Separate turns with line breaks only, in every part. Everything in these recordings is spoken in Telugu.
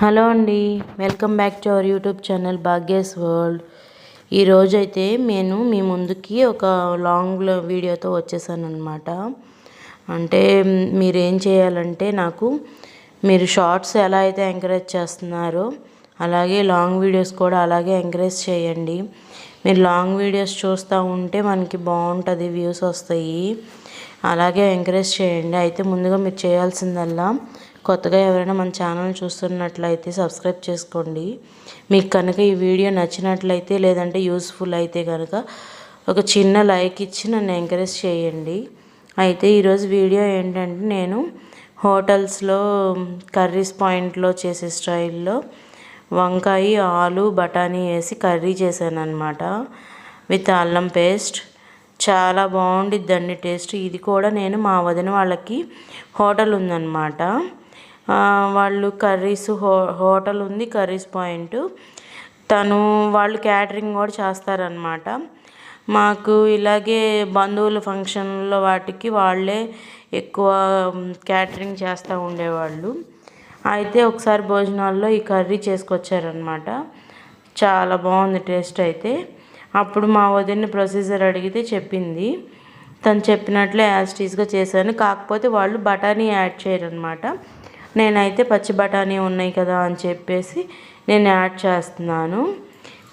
హలో అండి welcome back to our YouTube channel Bhagyas world. ఈరోజైతే నేను మీ ముందుకి ఒక లాంగ్ వీడియోతో వచ్చేసాను అనమాట అంటే మీరేం చేయాలంటే నాకు మీరు షార్ట్స్ ఎలా అయితే ఎంకరేజ్ చేస్తున్నారో అలాగే లాంగ్ వీడియోస్ కూడా అలాగే ఎంకరేజ్ చేయండి. మీరు లాంగ్ వీడియోస్ చూస్తూ ఉంటే మనకి బాగుంటుంది వ్యూస్ వస్తాయి. అలాగే ఎంకరేజ్ చేయండి. అయితే ముందుగా మీరు చేయాల్సిందల్లా కొత్తగా ఎవరైనా మన ఛానల్ చూస్తున్నట్లయితే సబ్స్క్రైబ్ చేసుకోండి. మీకు కనుక ఈ వీడియో నచ్చినట్లయితే లేదంటే యూస్ఫుల్ అయితే కనుక ఒక చిన్న లైక్ ఇచ్చి నన్ను ఎంకరేజ్ చేయండి. అయితే ఈరోజు వీడియో ఏంటంటే నేను హోటల్స్లో కర్రీస్ పాయింట్లో చేసే స్టైల్లో వంకాయ ఆలు బఠానీ వేసి కర్రీ చేశాను అనమాట విత్ అల్లం పేస్ట్. చాలా బాగుండిద్దండి టేస్ట్. ఇది కూడా నేను మా వదిన వాళ్ళకి హోటల్ ఉందన్నమాట. వాళ్ళు కర్రీస్ హో హోటల్ ఉంది కర్రీస్ పాయింట్. తను వాళ్ళు క్యాటరింగ్ కూడా చేస్తారనమాట మాకు ఇలాగే బంధువుల ఫంక్షన్లో వాటికి వాళ్ళే ఎక్కువ క్యాటరింగ్ చేస్తూ ఉండేవాళ్ళు. అయితే ఒకసారి భోజనాల్లో ఈ కర్రీ చేసుకొచ్చారనమాట చాలా బాగుంది టేస్ట్ అయితే. అప్పుడు మా వదిన ప్రొసీజర్ అడిగితే చెప్పింది. తను చెప్పినట్లే యాస్టీస్గా చేశాను. కాకపోతే వాళ్ళు బఠానీ యాడ్ చేయరనమాట నేనైతే పచ్చి బఠానీ ఉన్నాయి కదా అని చెప్పేసి నేను యాడ్ చేస్తున్నాను.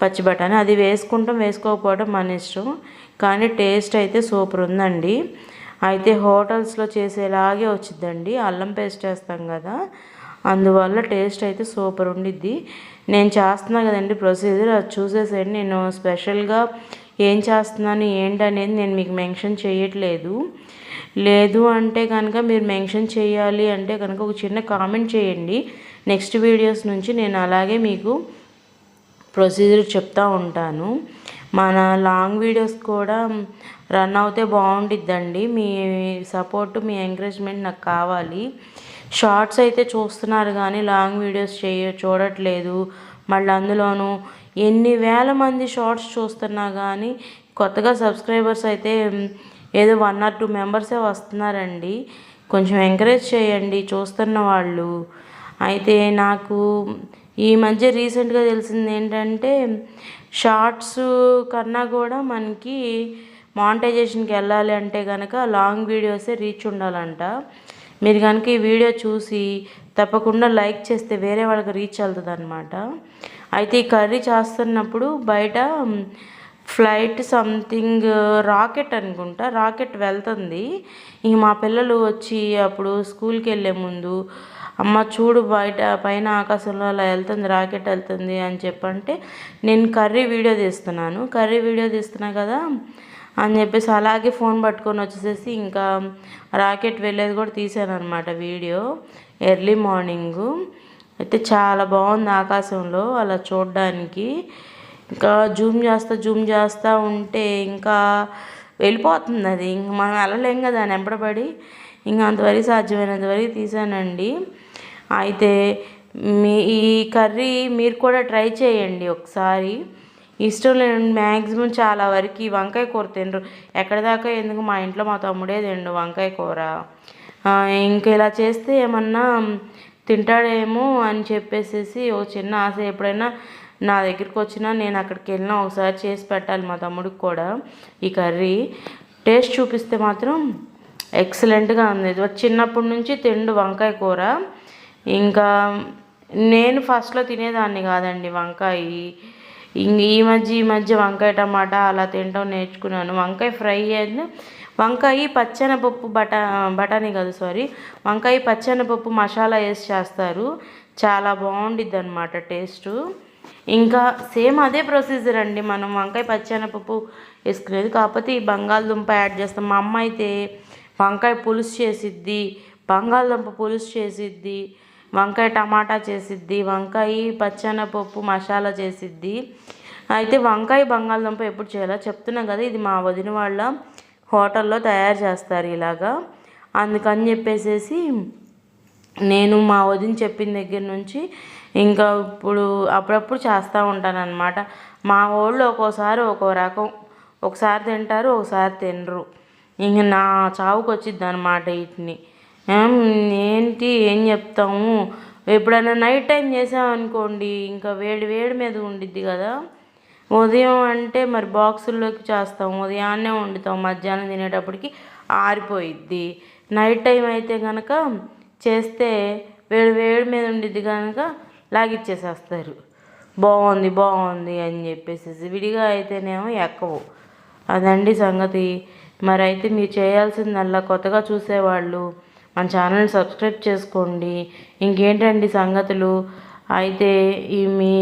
పచ్చి బఠానీ అది వేసుకుంటాం వేసుకోకపోవడం మన ఇష్టం. కానీ టేస్ట్ అయితే సూపర్ ఉందండి. అయితే హోటల్స్లో చేసేలాగే వచ్చిందండి అల్లం పేస్ట్ వేస్తాం కదా అందువల్ల టేస్ట్ అయితే సూపర్ ఉండిద్ది. నేను చేస్తున్నా కదండి ప్రొసీజర్ అది చూసేసేయండి. నేను స్పెషల్గా ఏం చేస్తున్నాను ఏంటనేది నేను మీకు మెన్షన్ చేయట్లేదు. లేదు అంటే కనుక మీరు మెన్షన్ చేయాలి అంటే కనుక ఒక చిన్న కామెంట్ చేయండి. నెక్స్ట్ వీడియోస్ నుంచి నేను అలాగే మీకు ప్రొసీజర్ చెప్తూ ఉంటాను. మన లాంగ్ వీడియోస్ కూడా రన్ అవుతే బాగుండిద్దండి. మీ సపోర్ట్ మీ ఎంకరేజ్మెంట్ నాకు కావాలి. షార్ట్స్ అయితే చూస్తున్నారు కానీ లాంగ్ వీడియోస్ చేయ చూడట్లేదు. మళ్ళీ అందులోనూ ఎన్ని వేల మంది షార్ట్స్ చూస్తున్నా కానీ కొత్తగా సబ్స్క్రైబర్స్ అయితే ఏదో వన్ ఆర్ టూ మెంబర్సే వస్తున్నారండి. కొంచెం ఎంకరేజ్ చేయండి చూస్తున్న వాళ్ళు. అయితే నాకు ఈ మధ్య రీసెంట్గా తెలిసింది ఏంటంటే షార్ట్స్ కన్నా కూడా మనకి మానిటైజేషన్కి వెళ్ళాలి అంటే కనుక లాంగ్ వీడియోసే రీచ్ ఉండాలంట. మీరు కనుక ఈ వీడియో చూసి తప్పకుండా లైక్ చేస్తే వేరే వాళ్ళకి రీచ్ అవుతుంది అనమాట అయితే ఈ కర్రీ చేస్తున్నప్పుడు బయట ఫ్లైట్ సంథింగ్ రాకెట్ అనుకుంటా రాకెట్ వెళ్తుంది. ఇంక మా పిల్లలు వచ్చి అప్పుడు స్కూల్కి వెళ్ళే ముందు అమ్మ చూడు బయట పైన ఆకాశంలో అలా వెళ్తుంది రాకెట్ వెళ్తుంది అని చెప్పంటే నేను కర్రీ వీడియో తీస్తున్నాను కర్రీ వీడియో తీస్తున్నా కదా అని చెప్పేసి అలాగే ఫోన్ పట్టుకొని వచ్చేసేసి ఇంకా రాకెట్ వెళ్ళేది కూడా తీసాను అనమాట వీడియో ఎర్లీ మార్నింగు. అయితే చాలా బాగుంది ఆకాశంలో అలా చూడడానికి. ఇంకా జూమ్ చేస్తూ జూమ్ చేస్తూ ఉంటే ఇంకా వెళ్ళిపోతుంది అది. ఇంక మనం వెళ్ళలేం కదా అని ఎంపడబడి ఇంకా అంతవరకు సాధ్యమైనంత వరకు తీసానండి. అయితే మీ ఈ కర్రీ మీరు కూడా ట్రై చేయండి ఒకసారి. ఇష్టం లేని మ్యాక్సిమం చాలా వరకు వంకాయ కూర తినరు. ఎక్కడిదాకా ఎందుకు మా ఇంట్లో మా తమ్ముడే తిండు వంకాయ కూర. ఇంక ఇలా చేస్తే ఏమన్నా తింటాడేమో అని చెప్పేసేసి ఓ చిన్న ఆశ ఎప్పుడైనా నా దగ్గరికి వచ్చినా నేను అక్కడికి వెళ్ళినా ఒకసారి చేసి పెట్టాలి మా తమ్ముడికి కూడా ఈ కర్రీ. టేస్ట్ చూపిస్తే మాత్రం ఎక్సలెంట్గా ఉంది. చిన్నప్పటి నుంచి తిండు వంకాయ కూర. ఇంకా నేను ఫస్ట్లో తినేదాన్ని కాదండి వంకాయ. ఈ మధ్య ఈ మధ్య వంకాయ టమాటా అలా తినటం నేర్చుకున్నాను. వంకాయ ఫ్రై అయితే వంకాయ పచ్చెనపప్పు బటా బఠానీ కాదు సారీ. వంకాయ పచ్చెనపప్పు మసాలా వేసి చేస్తారు. చాలా బాగుండిద్ది అనమాట టేస్టు. ఇంకా సేమ్ అదే ప్రొసీజర్ అండి. మనం వంకాయ పచ్చెనపప్పు వేసుకునేది. కాకపోతే ఈ బంగాళదుంప యాడ్ చేస్తాం. మా అమ్మ అయితే వంకాయ పులుసు చేసిద్ది బంగాళదుంప పులుసు చేసిద్ది వంకాయ టమాటా చేసిద్ది వంకాయ పచ్చెనపప్పు మసాలా చేసిద్ది. అయితే వంకాయ బంగాళదుంప ఎప్పుడు చేయాలో చెప్తున్నాం కదా. ఇది మా వదిన వాళ్ళ హోటల్లో తయారు చేస్తారు ఇలాగా. అందుకని చెప్పేసేసి నేను మా వదిన చెప్పిన దగ్గర నుంచి ఇంకా ఇప్పుడు అప్పుడప్పుడు చేస్తూ ఉంటానన్నమాట. మా వాళ్ళు ఒక్కోసారి ఒక్కో రకం. ఒకసారి తింటారు ఒకసారి తినరు. ఇంక నా చావుకు వచ్చిద్ది అనమాట వీటిని ఏంటి ఏం చెప్తాము? ఎప్పుడైనా నైట్ టైం చేసామనుకోండి ఇంకా వేడి వేడి మీద ఉండిద్ది కదా. ఉదయం అంటే మరి బాక్సుల్లోకి చేస్తాం ఉదయాన్నే వండుతాం మధ్యాహ్నం తినేటప్పటికి ఆరిపోయిద్ది. నైట్ టైం అయితే కనుక చేస్తే వేడి వేడి మీద ఉండిద్ది కనుక లాగిచ్చేసేస్తారు. బాగుంది బాగుంది అని చెప్పేసి విడిగా అయితేనేమో ఎక్కవు. అదండి సంగతి. మరి అయితే మీరు చేయాల్సిందల్లా కొత్తగా చూసేవాళ్ళు మన ఛానల్ సబ్స్క్రైబ్ చేసుకోండి. ఇంకేంటండి సంగతులు? అయితే ఈ మీ